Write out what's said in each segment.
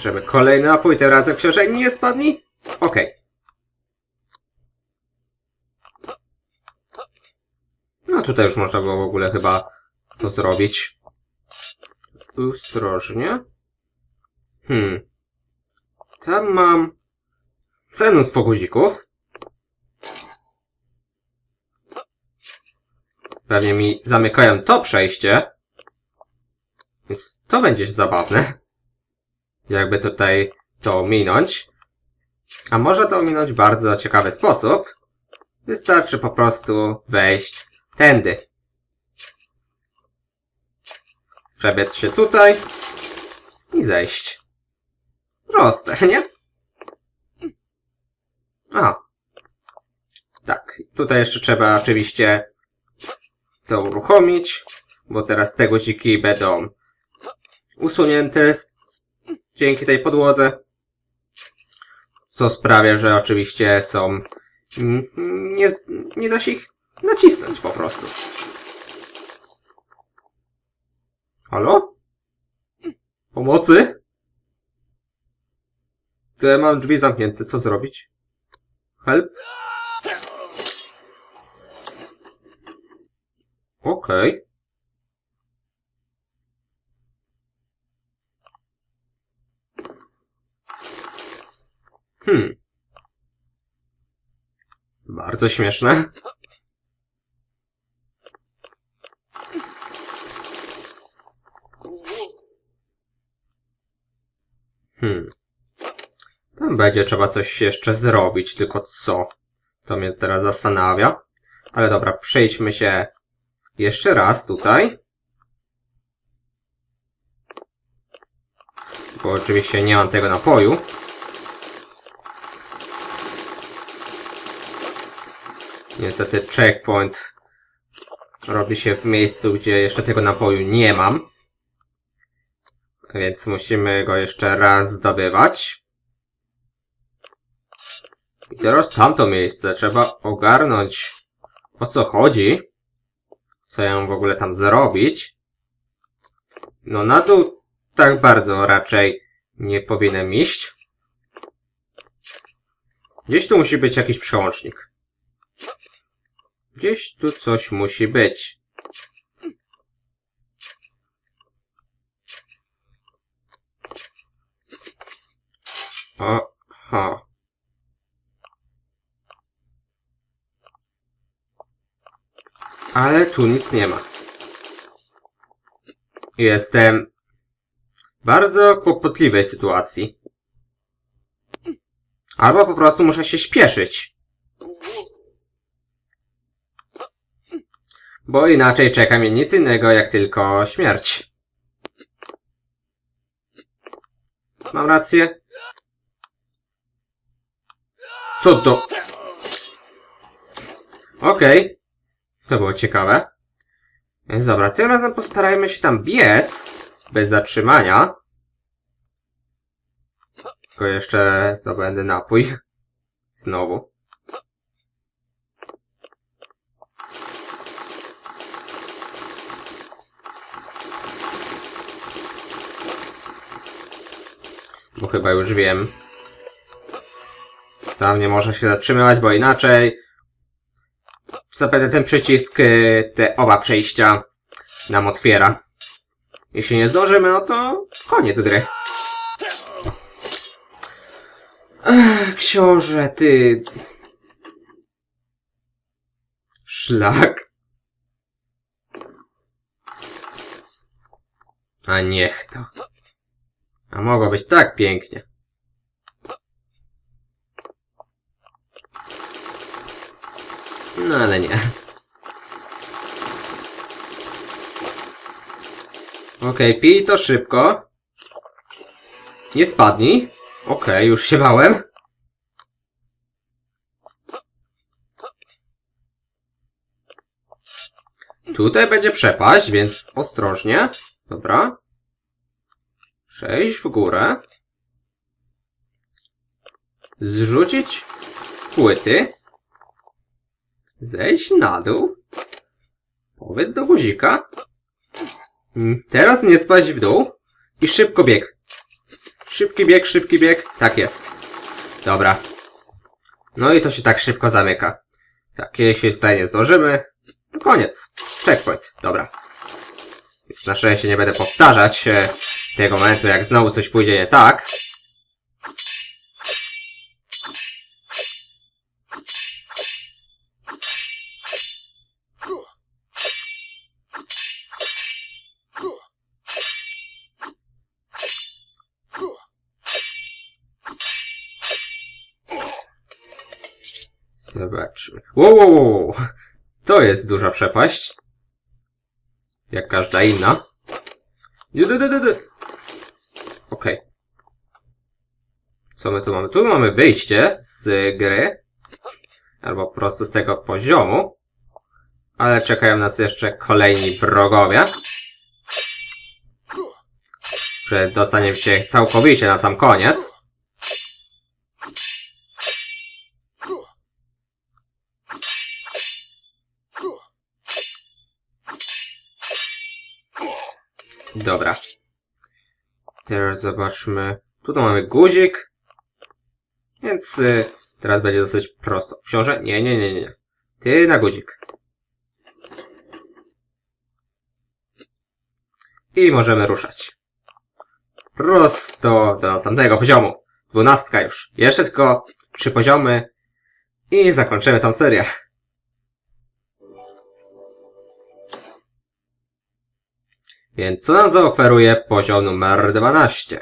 Żeby kolejny napój, tym razem książek nie spadnie? Okej. No tutaj już można było w ogóle chyba to zrobić. Ostrożnie. Hmm. Tam mam całe mnóstwo guzików. Pewnie mi zamykają to przejście. Więc to będzie zabawne. Jakby tutaj to minąć. A może to minąć w bardzo ciekawy sposób. Wystarczy po prostu wejść tędy. Przebiec się tutaj i zejść. Proste, nie? A. Tak, tutaj jeszcze trzeba oczywiście to uruchomić, bo teraz te guziki będą usunięte z- dzięki tej podłodze. Co sprawia, że oczywiście są... mm, Nie, nie da się ich nacisnąć po prostu. Halo? Pomocy? To ja mam drzwi zamknięte, co zrobić? Help? Okej. Hmm. Bardzo śmieszne. Hmm. Tam będzie trzeba coś jeszcze zrobić, tylko co? To mnie teraz zastanawia. Ale dobra, przejdźmy się jeszcze raz tutaj. Bo oczywiście nie mam tego napoju. Niestety checkpoint robi się w miejscu, gdzie jeszcze tego napoju nie mam. Więc musimy go jeszcze raz zdobywać. I teraz tamto miejsce trzeba ogarnąć o co chodzi. Co ja w ogóle tam zrobić. No na dół tak bardzo raczej nie powinienem iść. Gdzieś tu musi być jakiś przełącznik. Gdzieś tu coś musi być. Aha. Ale tu nic nie ma. Jestem w bardzo kłopotliwej sytuacji. Albo po prostu muszę się śpieszyć. Bo inaczej czeka mnie nic innego jak tylko śmierć. Mam rację? Co to? Okej. To było ciekawe. Więc dobra, tym razem postarajmy się tam biec. Bez zatrzymania. Tylko jeszcze zdobędę napój. Znowu. Bo chyba już wiem. Tam nie można się zatrzymywać, bo inaczej zapewne ten przycisk, y, te oba przejścia nam otwiera. Jeśli nie zdążymy, no to koniec gry. Ech, książę, ty... Szlak. A niech to. A mogło być tak pięknie. No ale nie. Okej, pij to szybko. Nie spadnij. Okej, już się bałem. Tutaj będzie przepaść, więc ostrożnie. Dobra. Przejść w górę. Zrzucić płyty. Zejść na dół. Powiedz do guzika. Teraz nie spaść w dół. I szybko bieg. Szybki bieg, szybki bieg. Tak jest. Dobra. No i to się tak szybko zamyka. Tak, jeśli tutaj nie zdążymy, to koniec. Checkpoint. Dobra. Więc na szczęście nie będę powtarzać tego momentu, jak znowu coś pójdzie nie tak. Zobaczmy. Wow, wow, wow. To jest duża przepaść. Jak każda inna. Okej. Co my tu mamy? Tu mamy wyjście z gry. Albo po prostu z tego poziomu. Ale czekają nas jeszcze kolejni wrogowie. Że dostaniemy się całkowicie na sam koniec. Dobra. Teraz zobaczmy. Tutaj mamy guzik. Więc y, teraz będzie dosyć prosto. Książę? Nie, nie, nie, nie. Ty na guzik. I możemy ruszać. Prosto do następnego poziomu. Dwunastka już. Jeszcze tylko trzy poziomy i zakończymy tą serię. Więc co nam zaoferuje poziom numer 12?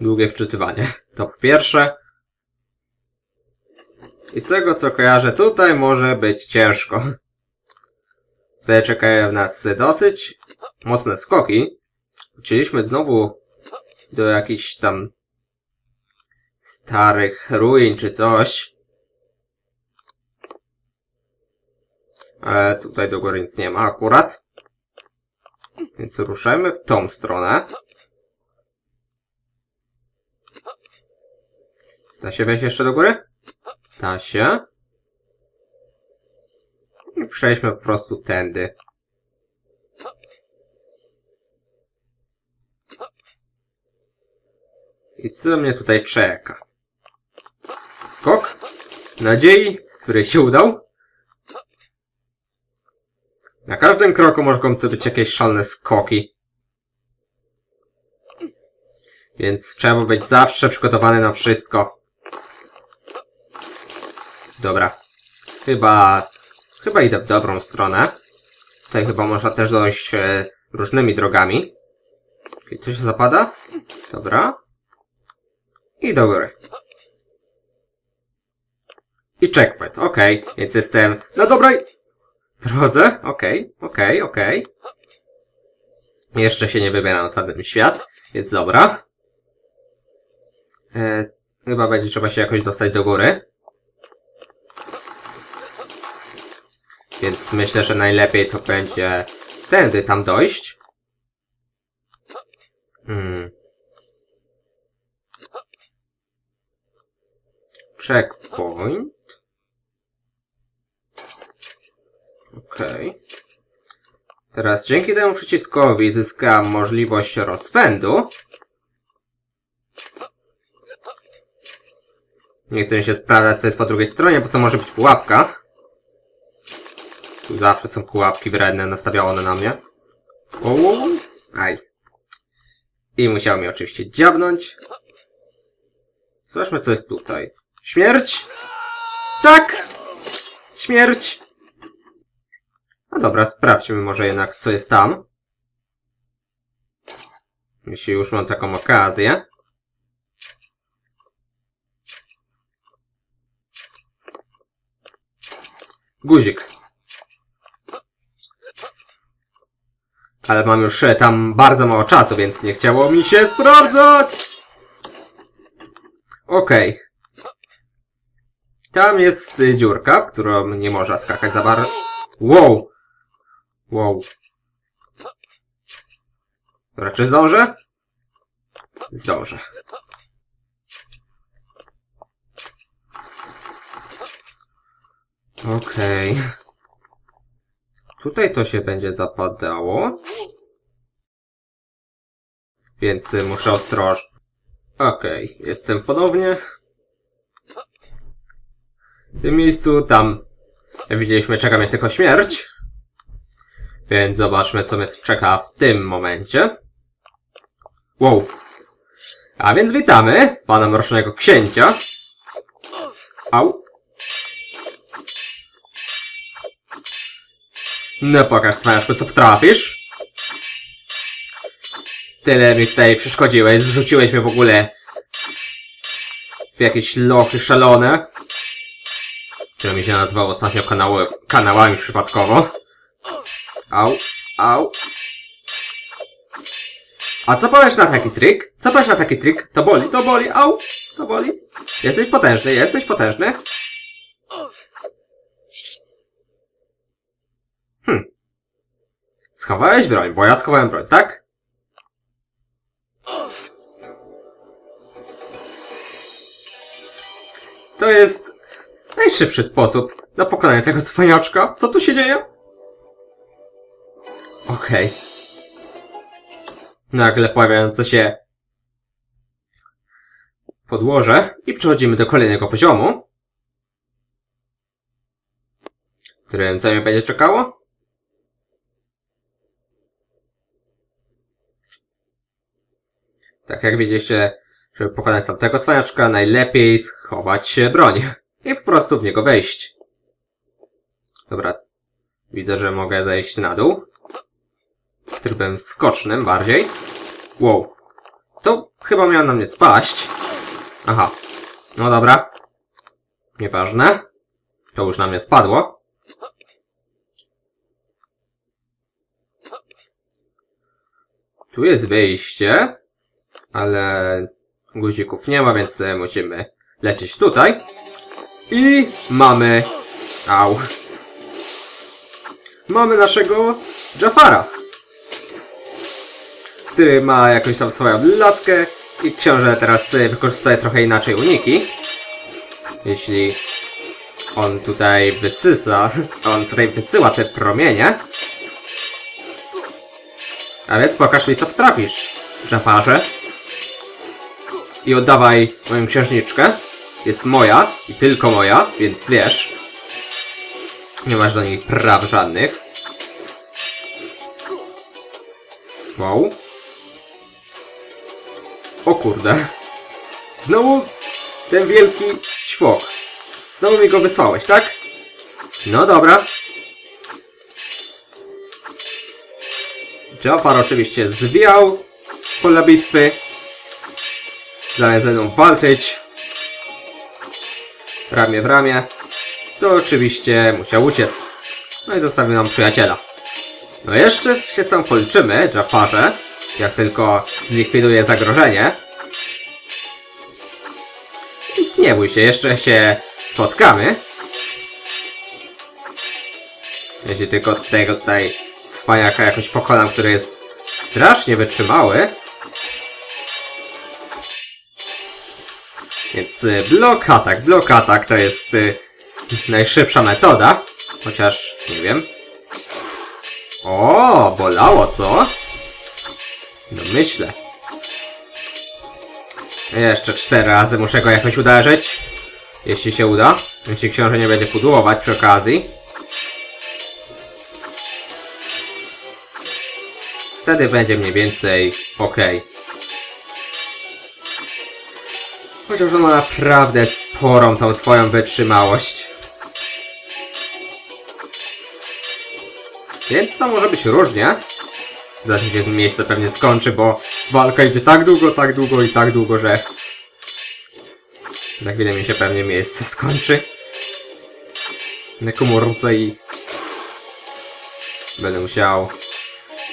Długie wczytywanie. To po pierwsze. I z tego co kojarzę, tutaj może być ciężko. Tutaj czekają nas dosyć mocne skoki. Wróciliśmy znowu do jakichś tam starych ruin czy coś. Ale tutaj do góry nic nie ma akurat. Więc ruszajmy w tą stronę. Da się wejść jeszcze do góry? Da się. I przejdźmy po prostu tędy. I co mnie tutaj czeka? Skok nadziei, który się udał. Na każdym kroku mogą to być jakieś szalne skoki. Więc trzeba być zawsze przygotowany na wszystko. Dobra. Chyba... Chyba idę w dobrą stronę. Tutaj chyba można też dojść e, różnymi drogami. I tu się zapada? Dobra. I do góry. I checkpoint, okej. Więc jestem na dobrej drodze. Okej, okej, okej. Jeszcze się nie wybieram na ten świat, więc dobra. E, chyba będzie trzeba się jakoś dostać do góry. Więc myślę, że najlepiej to będzie tędy tam dojść. Hmm. Checkpoint. Okej. Teraz dzięki temu przyciskowi zyskam możliwość rozpędu. Nie chcę się sprawdzać, co jest po drugiej stronie, bo to może być pułapka. Tu zawsze są pułapki wredne nastawione na mnie. O, Aj. I musiał mi oczywiście dziabnąć. Zobaczmy, co jest tutaj. Śmierć! Tak! Śmierć! No dobra, sprawdźmy może jednak, co jest tam. Jeśli już mam taką okazję. Guzik. Ale mam już e, tam bardzo mało czasu, więc nie chciało mi się sprawdzać! Okej. Tam jest y, dziurka, w którą nie można skakać za bardzo. Wow! Wow. Dobra, czy zdążę? Zdążę. Okej. Tutaj to się będzie zapadało. Więc muszę ostrożnie. Okej, jestem ponownie. W tym miejscu, tam widzieliśmy, czeka mnie tylko śmierć. Więc zobaczmy, co mnie czeka w tym momencie. Wow. A więc witamy pana mrocznego księcia. Au. No pokaż, cwaniaczku, co potrafisz. Tyle mi tutaj przeszkodziłeś, zrzuciłeś mnie w ogóle w jakieś lochy szalone. Które mi się nazywało ostatnio kanały, kanałami przypadkowo. Au, au. A co powiesz na taki trik? Co powiesz na taki trik? To boli, to boli, au, to boli. Jesteś potężny, jesteś potężny. Hm. Schowałeś broń, bo ja schowałem broń, tak? To jest najszybszy sposób na pokonanie tego cwaniaczka. Co tu się dzieje? Okej. Nagle pojawiające się podłoże i przechodzimy do kolejnego poziomu. Którym co mnie będzie czekało? Tak jak widzieliście, żeby pokonać tamtego cwaniaczka, najlepiej schować się broń i po prostu w niego wejść. Dobra. Widzę, że mogę zejść na dół. Trybem skocznym bardziej. Wow. To chyba miał na mnie spaść. Aha. No dobra. Nieważne. To już na mnie spadło. Tu jest wyjście. Ale guzików nie ma, więc e, musimy lecieć tutaj. I mamy... Au. Mamy naszego Jafara. Który ma jakąś tam swoją laskę i książę teraz y, wykorzystuje trochę inaczej uniki. Jeśli on tutaj wysysa, on tutaj wysyła te promienie. A więc pokaż mi co potrafisz, Jafarze. I oddawaj moją księżniczkę. Jest moja i tylko moja, więc wiesz. Nie masz do niej praw żadnych. Wow. O kurde. Znowu ten wielki ćwok. Znowu mi go wysłałeś, tak? No dobra. Jafar oczywiście zwijał z pola bitwy. Zamiast ze mną walczyć. Ramię w ramię. To oczywiście musiał uciec. No i zostawił nam przyjaciela. No jeszcze się z tym policzymy, Jafarze. Jak tylko zlikwiduje zagrożenie. Nic nie bój się, jeszcze się spotkamy. Jeśli tylko tego tutaj cwaniaka jakoś pokonam, który jest strasznie wytrzymały. Więc y, blok atak, blok atak to jest y, najszybsza metoda. Chociaż, nie wiem. O, bolało, co? No myślę. Jeszcze cztery razy muszę go jakoś uderzyć. Jeśli się uda. Jeśli książę nie będzie pudłować przy okazji. Wtedy będzie mniej więcej ok. Chociaż on ma naprawdę sporą tą swoją wytrzymałość. Więc to może być różnie. Zanim się miejsce pewnie skończy, bo walka idzie tak długo, tak długo i tak długo, że za chwilę mi się pewnie miejsce skończy. Na komórce i będę musiał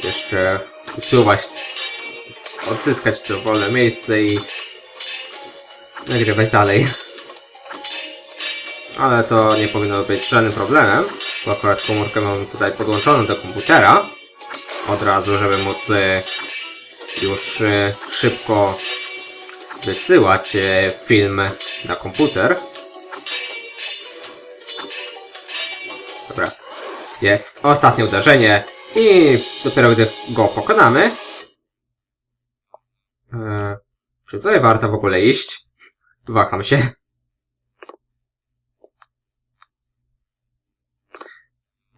jeszcze usuwać, odzyskać to wolne miejsce i nagrywać dalej. Ale to nie powinno być żadnym problemem, bo akurat komórkę mam tutaj podłączoną do komputera od razu, żeby móc e, już e, szybko wysyłać e, film na komputer. Dobra. Jest ostatnie uderzenie i dopiero gdy go pokonamy... Eee, czy tutaj warto w ogóle iść? Waham się.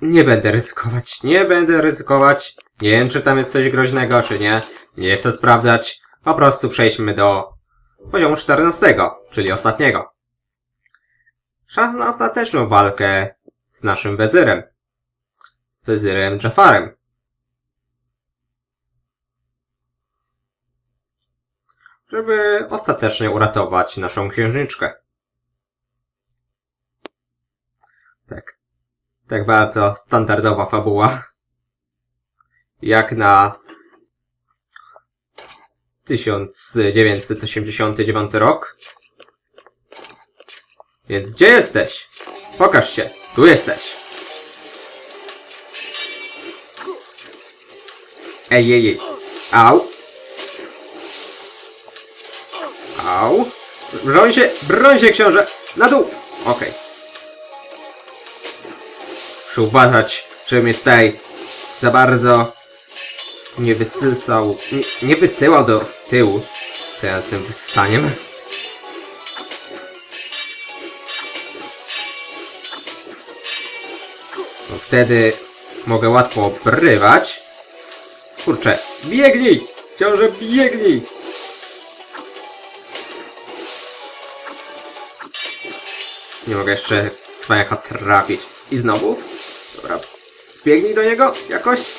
Nie będę ryzykować. Nie będę ryzykować. Nie wiem, czy tam jest coś groźnego, czy nie. Nie chcę sprawdzać. Po prostu przejdźmy do poziomu 14, czyli ostatniego. Czas na ostateczną walkę z naszym wezyrem. Wezyrem Jafarem. Żeby ostatecznie uratować naszą księżniczkę. Tak. Tak bardzo standardowa fabuła. Jak na 1989 rok. Więc gdzie jesteś? Pokaż się. Tu jesteś. Ej, ej, ej. Au. Au. Broń się, broń się, książę. Na dół. Okej. Muszę uważać, żeby mnie tutaj za bardzo nie wysysał, nie, nie wysyłał do tyłu. Co ja z tym wysysaniem? Wtedy mogę łatwo obrywać. Kurczę, biegnij! Książę, biegnij! Nie mogę jeszcze cwaniaka trafić. I znowu? Dobra. Wbiegnij do niego jakoś.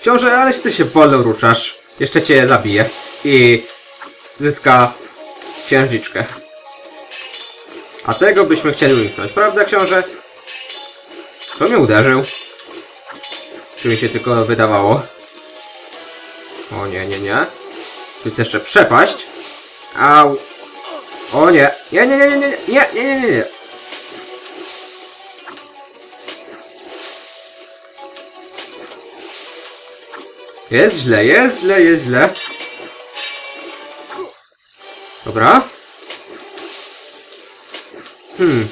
Książę, aleś ty się wolno ruszasz. Jeszcze cię zabije. I zyska księżniczkę. A tego byśmy chcieli uniknąć, prawda książę? Kto mnie uderzył? Czy mi się tylko wydawało? O nie, nie, nie. Tu jest jeszcze przepaść. Au. O nie. Nie, nie, nie, nie, nie, nie, nie, nie, nie, Jest źle, jest źle, jest źle. Dobra. Hmm.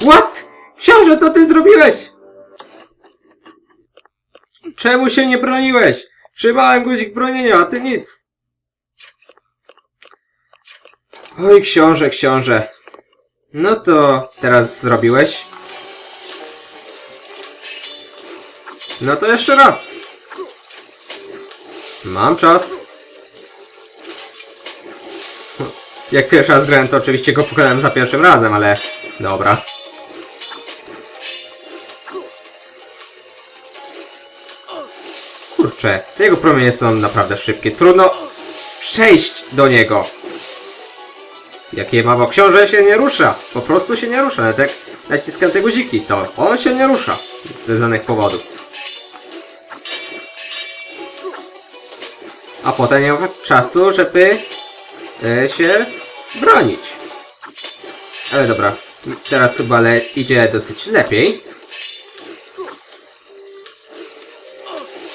What? Książę, co ty zrobiłeś? Czemu się nie broniłeś? Trzymałem guzik bronienia, a ty nic. Oj, książę, książę. No to teraz zrobiłeś. No to jeszcze raz. Mam czas. Jak pierwszy raz grałem, to oczywiście go pokonałem za pierwszym razem, ale dobra. Kurczę, te jego promienie są naprawdę szybkie. Trudno przejść do niego. Jakie ma, bo książę się nie rusza. Po prostu się nie rusza. Nawet jak naciskam te guziki, to on się nie rusza. Ze znanych powodów. A potem nie ma czasu, żeby e, się bronić. Ale dobra. Teraz chyba ale idzie dosyć lepiej.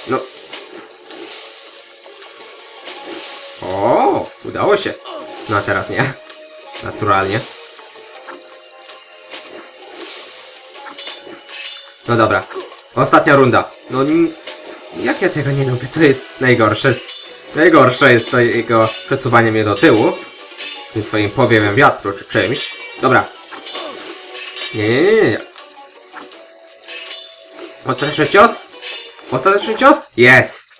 No. O, udało się. No a teraz nie. Naturalnie. No dobra. Ostatnia runda. No jak ja tego nie lubię, to jest najgorsze. Najgorsze jest to jego przesuwanie mnie do tyłu. Tym swoim powiewem wiatru czy czymś. Dobra. Nie, nie, nie, nie. Ostateczny cios? Ostateczny cios? Jest!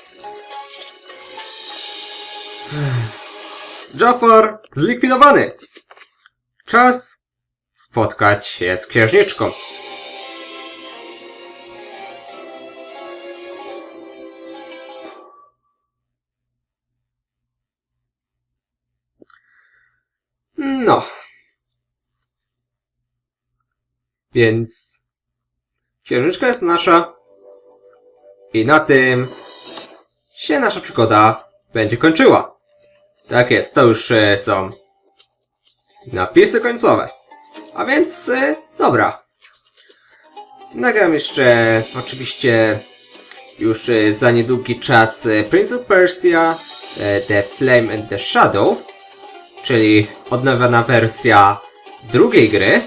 Jafar zlikwidowany! Czas spotkać się z księżniczką. No. Więc księżniczka jest nasza. I na tym się nasza przygoda będzie kończyła. Tak jest, to już e, są napisy końcowe. A więc, e, dobra. Nagram jeszcze, oczywiście, już e, za niedługi czas Prince of Persia, The Flame and the Shadow, czyli odnowiona wersja drugiej gry,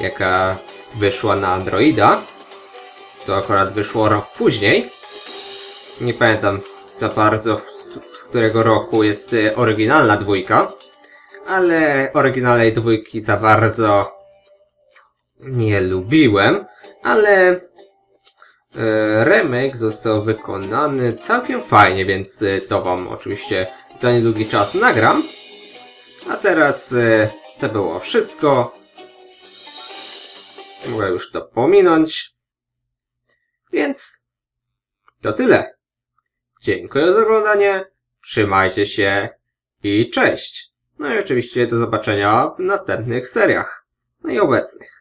jaka wyszła na Androida. To akurat wyszło rok później. Nie pamiętam za bardzo, z którego roku jest y, oryginalna dwójka. Ale oryginalnej dwójki za bardzo nie lubiłem. Ale e, remake został wykonany całkiem fajnie, więc e, to wam oczywiście za niedługi czas nagram. A teraz e, to było wszystko. Mogę już to pominąć. Więc to tyle. Dziękuję za oglądanie. Trzymajcie się i cześć. No i oczywiście do zobaczenia w następnych seriach. No i obecnych.